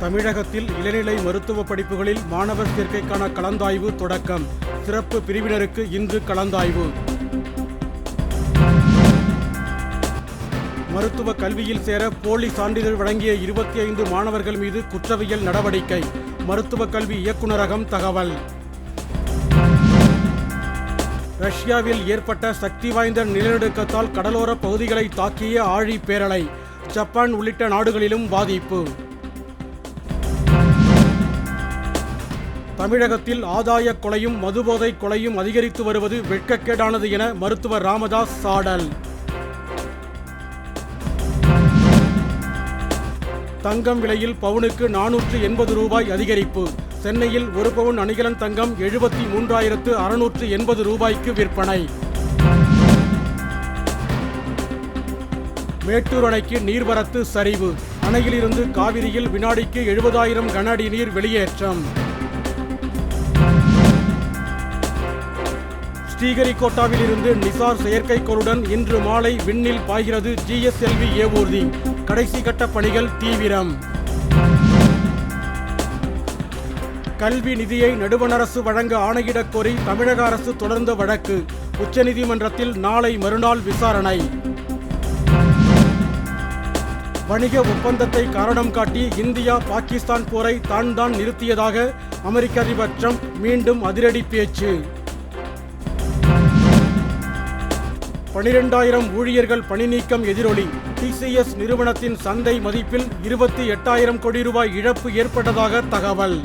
தமிழகத்தில் இளநிலை மருத்துவ படிப்புகளில் மாணவர் சேர்க்கைக்கான கலந்தாய்வு தொடக்கம். சிறப்பு பிரிவினருக்கு இன்று கலந்தாய்வு. மருத்துவ கல்வியில் சேர போலி சான்றிதழ் வழங்கிய இருபத்தி ஐந்து மாணவர்கள் மீது குற்றவியல் நடவடிக்கை. மருத்துவ கல்வி இயக்குநரகம் தகவல். ரஷ்யாவில் ஏற்பட்ட சக்தி வாய்ந்த நிலநடுக்கத்தால் கடலோர பகுதிகளை தாக்கிய ஆழி பேரலை. ஜப்பான் உள்ளிட்ட நாடுகளிலும் பாதிப்பு. தமிழகத்தில் ஆதாய கொலையும் மதுபோதை கொலையும் அதிகரித்து வருவது வெட்கக்கேடானது என மருத்துவர் ராமதாஸ் சாடல். தங்கம் விலையில் பவுனுக்கு நானூற்று எண்பது ரூபாய் அதிகரிப்பு. சென்னையில் ஒரு பவுன் அணிகலன் தங்கம் எழுபத்தி மூன்றாயிரத்து அறுநூற்று எண்பது ரூபாய்க்கு விற்பனை. மேட்டூர் அணைக்கு நீர்வரத்து சரிவு. அணையிலிருந்து காவிரியில் வினாடிக்கு எழுபதாயிரம் கன அடி நீர் வெளியேற்றம். ஸ்ரீஹரிகோட்டாவில் இருந்து நிசார் செயற்கைக்கோளுடன் இன்று மாலை விண்ணில் பாய்கிறது ஜிஎஸ்எல்வி ஏவூர்தி. கடைசி கட்ட பணிகள் தீவிரம். கல்வி நிதியை நடுவண் அரசு வழங்க ஆணையிடக் கோரி தமிழக அரசு தொடர்ந்த வழக்கு. உச்சநீதிமன்றத்தில் நாளை மறுநாள் விசாரணை. வணிக ஒப்பந்தத்தை காரணம் காட்டி இந்தியா பாகிஸ்தான் போரை தான் தான் நிறுத்தியதாக அமெரிக்க அதிபர் ட்ரம்ப் மீண்டும் அதிரடி பேச்சு. பனிரெண்டாயிரம் ஊழியர்கள் பணிநீக்கம் எதிரொலி. டிசிஎஸ் நிறுவனத்தின் சந்தை மதிப்பில் இருபத்தி எட்டாயிரம் கோடி ரூபாய் இழப்பு ஏற்பட்டதாக தகவல்.